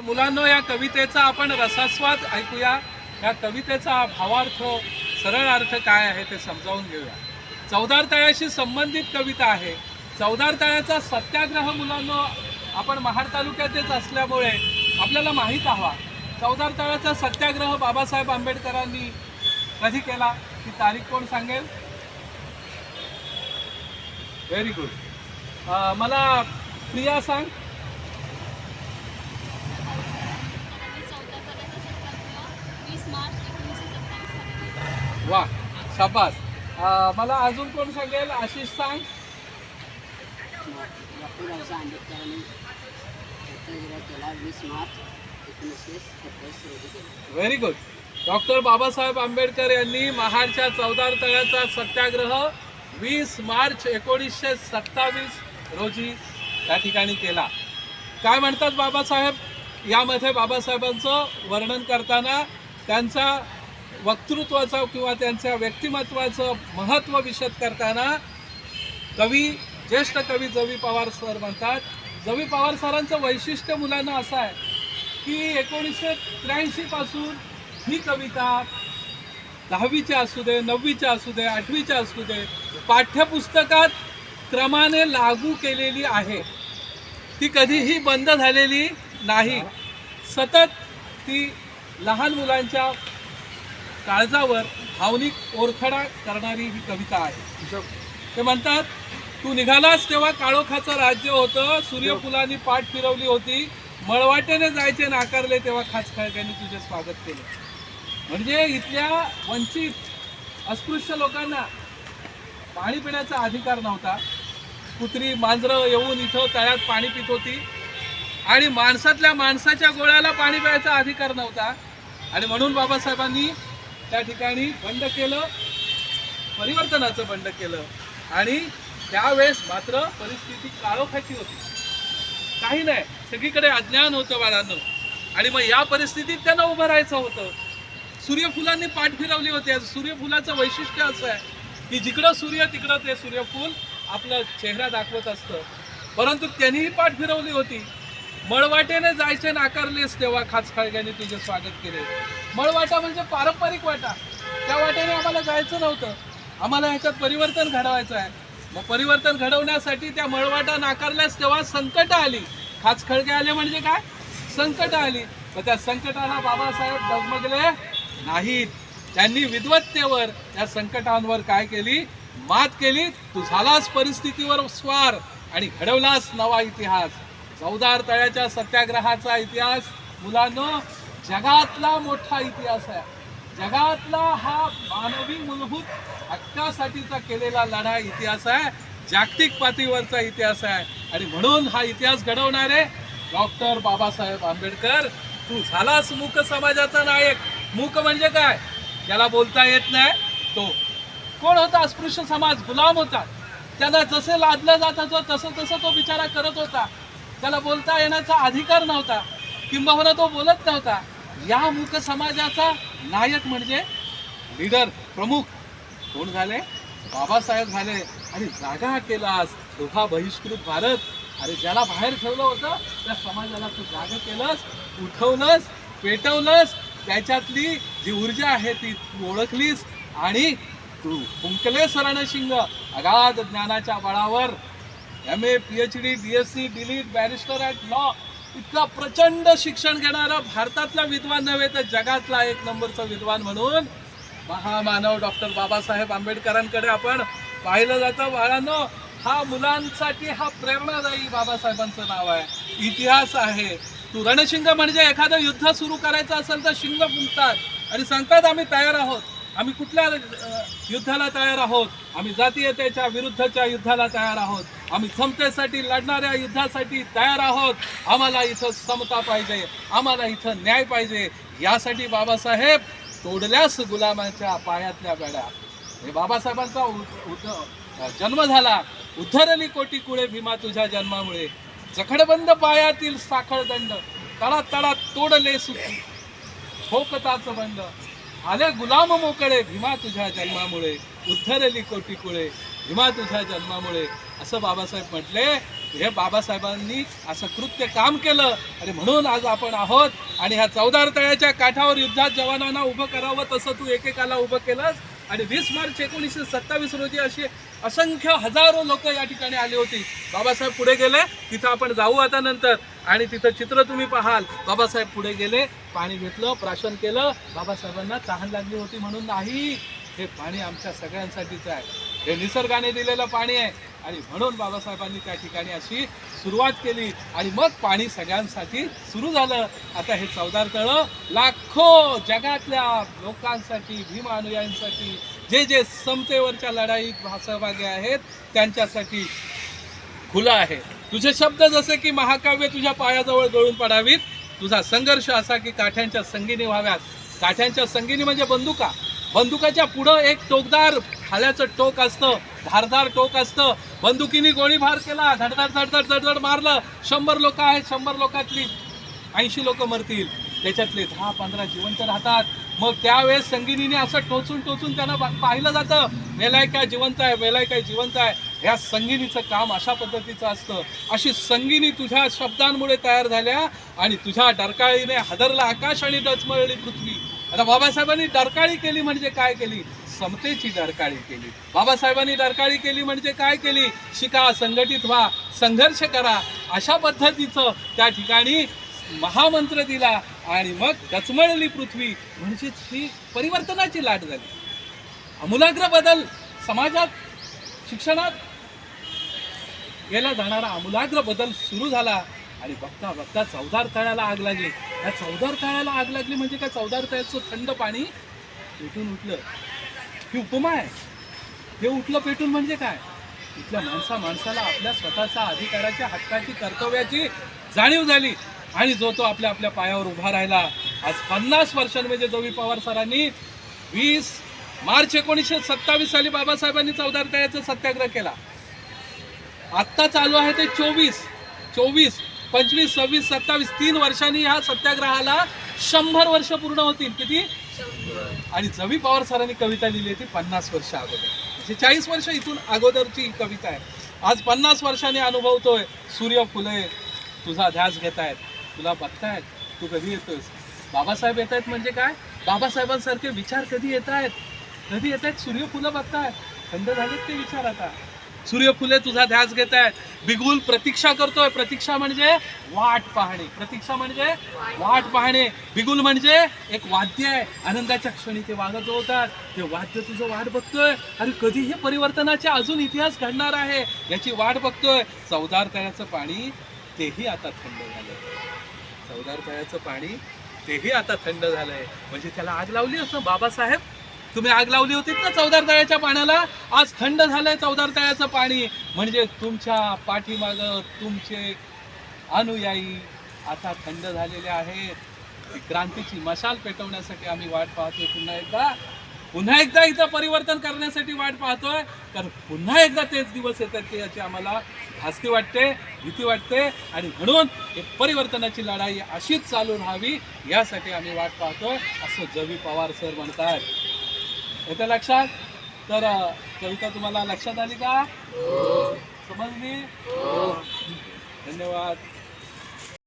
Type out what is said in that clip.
तर मुलांनो या कवितेचा आपण रसास्वाद ऐकूया. या कवितेचा भावार्थ सरळ अर्थ काय आहे ते समजावून घेऊया. चौदार तळ्याशी संबंधित कविता आहे. चौदार तळ्याचा सत्याग्रह मुलांनो आपण महाड तालुक्यातच असल्यामुळे आपल्याला माहीत हवा. चौदार तळ्याचा सत्याग्रह बाबासाहेब आंबेडकरांनी कधी केला? ती तारीख कोण सांगेल? व्हेरी गुड मला प्रिया सांग वीस मार्च एकोणीसशे सत्तावीस वा शाबास. मला अजून कोण सांगेल? आशिष सांग. डॉक्टर आंबेडकरांनी केला वीस मार्च एकोणीसशे सत्तावीस रोजी केला very good doctor Babasaheb Ambedkar यांनी महाडच्या चौदार तळ्याचा सत्याग्रह वीस मार्च एकोणीसशे सत्तावीस रोजी त्या ठिकाणी केला. काय म्हणतात बाबासाहेब? यामध्ये बाबासाहेबांचं वर्णन करताना त्यांचा वक्तृत्वाचं किंवा त्यांच्या व्यक्तिमत्वाचं महत्त्व विशद करताना कवी ज्येष्ठ कवी जवी पवार सर म्हणतात जवी पवार सरांचं वैशिष्ट्य मुलांना असं आहे की एकोणीसशे त्र्याऐंशीपासून ही कविता दहावीच्या असू दे नववीच्या असू दे आठवीच्या असू दे पाठ्यपुस्तकात क्रमाने लागू केलेली आहे. ती कधीही बंद झालेली नाही. सतत ती लहान मुलांच्या काळजावर भावनिक ओरखडा करणारी ही कविता आहे. ते म्हणतात तू निघालास तेव्हा काळोखाचं राज्य होतं. सूर्यफुलांनी पाठ फिरवली होती. मळवाटेने जायचे नाकारले तेव्हा खास खळग्यांनी तुझे स्वागत केले. म्हणजे इथल्या वंचित अस्पृश्य लोकांना पाणी पिण्याचा अधिकार नव्हता. कुत्री मांजरं येऊन इथं तळ्यात पाणी पित होती. आणि माणसातल्या माणसाच्या गोळ्याला पाणी प्यायचा अधिकार नव्हता. आणि म्हणून बाबासाहेबांनी त्या ठिकाणी बंड केलं परिवर्तनाचं बंड केलं. आणि त्यावेळेस मात्र परिस्थिती काळोखाची होती. काही नाही सगळीकडे अज्ञान होतं बाळांनो. आणि मग या परिस्थितीत त्यांना उभं राहायचं होतं. सूर्यफुलांनी पाठ फिरवली होती. आज सूर्यफुलाचं वैशिष्ट्य असं आहे की जिकडं सूर्य तिकडं ते सूर्यफूल आपला चेहरा दाखवत असतं. परंतु त्यांनीही पाठ फिरवली होती. मळवाटेने जायचे नाकारलेस तेव्हा खास खाळग्याने तुझे स्वागत केले. मळवाटा म्हणजे पारंपरिक वाटा. त्या वाटेने आम्हाला जायचं नव्हतं. आम्हाला ह्याच्यात परिवर्तन घडवायचं आहे. मग परिवर्तन घडवण्यासाठी त्या मळवाटा नाकारल्यास तेव्हा संकट आली. खास खळगे आले म्हणजे काय? संकट आली. तर त्या संकटाला बाबासाहेब डगमगले नाहीत. त्यांनी विद्वत्तेवर त्या संकटांवर काय केली? मात केली. तू झालास परिस्थितीवर स्वार आणि घडवलास नवा इतिहास. चौदार तळ्याच्या सत्याग्रहाचा इतिहास. मुलांनो जगातला मोठा इतिहास आहे. जगातला हा मानवी मूलभूत हक्कासाठीचा केलेला लढा इतिहास आहे. जागतिक पातळीवरचा इतिहास आहे. आणि म्हणून हा इतिहास घडवणारे डॉक्टर बाबासाहेब आंबेडकर तू झालास मूक समाजाचा नायक. मूक म्हणजे काय? ज्याला बोलता येत नाही. तो कोण होता? अस्पृश्य समाज गुलाम होता. त्यांना जसे लादलं जात होतं तसं तसं तो बिचारा करत होता. त्याला बोलता येण्याचा अधिकार नव्हता. किंबहुना तो बोलत नव्हता. या मूक समाजाचा नायक म्हणजे लीडर प्रमुख कोण झाले? बाबासाहेब झाले. आणि जागा केलास. दोघा बहिष्कृत भारत. अरे ज्याला बाहेर ठेवलं होतं त्या समाजाला तू जागा केलंस उठवलंस पेटवलंस. त्याच्यातली जी ऊर्जा आहे ती तू ओळखलीस. आणि तू फुंकले रणशिंग. अगाध ज्ञानाच्या बळावर M A P H D B S C D Litt barrister at law इतका प्रचंड शिक्षण घेणारा भारतातला विद्वान नव्हे तर जगातला एक नंबरचा विद्वान म्हणून महामानव डॉक्टर बाबासाहेब आंबेडकरांकडे आपण पाहिलं जातं. बाळांनो हा मुलांसाठी हा प्रेरणादायी बाबासाहेबांचं नाव आहे. इतिहास आहे. तू रणशिंग म्हणजे एखादं युद्ध सुरू करायचं असेल तर शिंग फुंकतात. आणि सांगतात आम्ही तयार आहोत. आम्ही कुठल्या युद्धाला तयार आहोत? आम्ही जातीयतेच्या विरुद्धच्या युद्धाला तयार आहोत. आम्ही समतेसाठी लढणाऱ्या युद्धासाठी तयार आहोत. आम्हाला इथं समता पाहिजे. आम्हाला इथं न्याय पाहिजे. यासाठी बाबासाहेब तोडल्यास गुलामाच्या पायातल्या बेड्या हे बाबासाहेबांचा उ- जन्म झाला. उद्धरली कोटी कुळे भीमा तुझ्या जन्मामुळे. जखडबंद पायातील साखळदंड तळा तळा तोडले सुखी. ठोकताच बंड आले गुलाम मोकळे भीमा तुझ्या जन्मामुळे. उद्धरली कोटी कुळे हिमा तुझ्या जन्मामुळे. असं बाबासाहेब म्हटले. हे बाबासाहेबांनी असं कृत्य काम केलं. आणि म्हणून आज आपण आहोत. आणि ह्या चौदार तळ्याच्या काठावर युद्धात जवानांना उभं करावं तसं तू एकेकाला उभं केलंस. आणि वीस मार्च एकोणीसशे सत्तावीस रोजी अशी असंख्य हजारो लोक या ठिकाणी आली होती. बाबासाहेब पुढे गेले. तिथं आपण जाऊ आता नंतर. आणि तिथं चित्र तुम्ही पाहाल. बाबासाहेब पुढे गेले. पाणी घेतलं प्राशन केलं. बाबासाहेबांना तहान लागली होती म्हणून नाही. हे पाणी आमच्या सगळ्यांसाठीच आहे. हे निसर्गाने दिलेलं पाणी आहे. आणि म्हणून बाबासाहेबांनी त्या ठिकाणी अशी सुरुवात केली. आणि मग पाणी सगळ्यांसाठी सुरू झालं. आता हे चौदार तळं लाखो जगातल्या लोकांसाठी भीमानुयांसाठी जे जे समतेवरच्या लढाईत सहभागी आहेत त्यांच्यासाठी खुलं आहे. तुझे शब्द जसे की महाकाव्य तुझ्या पायाजवळ गळून पडावीत. तुझा संघर्ष असा की काठ्यांच्या संगीने व्हाव्यात. काठ्यांच्या संगीने म्हणजे बंदुका. बंदुकाच्या पुढं एक टोकदार खाल्याचं टोक असतं धारदार टोक असतं. बंदुकीने गोळीबार केला धडधड धडधड धडधड मारलं. शंभर लोक आहेत शंभर लोकातली. ऐंशी लोक मरतील. त्याच्यातले दहा पंधरा जिवंत राहतात. मग त्यावेळेस संगिनीने असं टोचून टोचून त्यांना पाहिलं जातं. मेलाय काय जिवंत आहे मेलाय काय जिवंत आहे. ह्या संगिनीचं काम अशा पद्धतीचं असतं. अशी संगिनी तुझ्या शब्दांमुळे तयार झाल्या आणि तुझ्या डरकाळीने हदरला आकाश आणि डचमळली पृथ्वी. आता बाबासाहेबांनी डरकाळी केली म्हणजे काय केली? समतेची डरकाळी केली. बाबासाहेबांनी डरकाळी केली म्हणजे काय केली? शिका संघटित व्हा संघर्ष करा. अशा पद्धतीचं त्या ठिकाणी महामंत्र दिला आणि मग गचमळली पृथ्वी. म्हणजेच ही परिवर्तनाची लाट झाली. आमूलाग्र बदल समाजात शिक्षणात केला जाणारा आमूलाग्र बदल सुरू झाला आणि बघता बघता चौदार तळ्याला आग लागली. या चौदार तळ्याला आग लागली म्हणजे काय? चौदार तळ्याचं थंड पाणी पेटून उठलं. ही उपमा आहे. हे उठलं पेटून म्हणजे काय? इथल्या माणसा माणसाला आपल्या स्वतःच्या अधिकाराच्या हक्काची कर्तव्याची जाणीव झाली. आणि जो तो आपल्या आपल्या पायावर उभा राहिला. आज पन्नास वर्षांमध्ये जोवी पवार सरांनी वीस मार्च एकोणीसशे सत्तावीस साली बाबासाहेबांनी चौदा तळ्याचा सत्याग्रह केला. आत्ता चालू आहे ते चोवीस चोवीस पंचवीस सव्वीस सत्तावीस तीन वर्षांनी ह्या सत्याग्रहाला शंभर वर्ष पूर्ण होतील. किती? आणि जवी पवार सरांनी कविता लिहिली होती पन्नास वर्ष अगोदर. म्हणजे चाळीस वर्ष इथून अगोदरची कविता आहे. आज पन्नास वर्षाने अनुभवतोय. सूर्य फुले तुझा ध्यास घेत आहेत तुला बघतायत. तू कधी येतोयस? बाबासाहेब येत आहेत म्हणजे काय? बाबासाहेबांसारखे विचार कधी येत आहेत कधी येत आहेत सूर्यफुलं बघतायत. थंड झालेत ते विचार आता. सूर्यफुले तुझा ध्यास घेत आहेत. बिगुल प्रतीक्षा करतोय. प्रतीक्षा म्हणजे वाट पाहणे. प्रतीक्षा म्हणजे वाट पाहणे. बिगुल म्हणजे एक वाद्य आहे. आनंदाच्या क्षणी ते वाजत होतात. ते वाद्य तुझं वाट बघतोय. अरे कधी हे परिवर्तनाचे अजून इतिहास घडणार आहे. याची वाट बघतोय. चौदार तळ्याचं पाणी तेही आता थंड झालं चौदार तळ्याचं पाणी तेही आता थंड झालंय. म्हणजे त्याला आग लावली असं बाबासाहेब? तुम्ही आग लावली होती ना चौदार तळ्याच्या पाण्याला? आज थंड झालंय चौदार तळ्याचं पाणी. म्हणजे तुमच्या पाठीमाग तुमचे अनुयायी आता थंड झालेले आहेत. क्रांतीची मशाल पेटवण्यासाठी आम्ही वाट पाहतोय पुन्हा एकदा. पुन्हा एकदा इथं परिवर्तन करण्यासाठी वाट पाहतोय. तर पुन्हा एकदा तेच दिवस येतात की याची आम्हाला धास्ती वाटते भीती वाटते. आणि म्हणून एक परिवर्तनाची लढाई अशीच चालू राहावी यासाठी आम्ही वाट पाहतोय. असं जवी पवार सर म्हणतात. येते लक्षात? तर कविता तुम्हाला लक्षात आली का? हो. समजली? हो. धन्यवाद.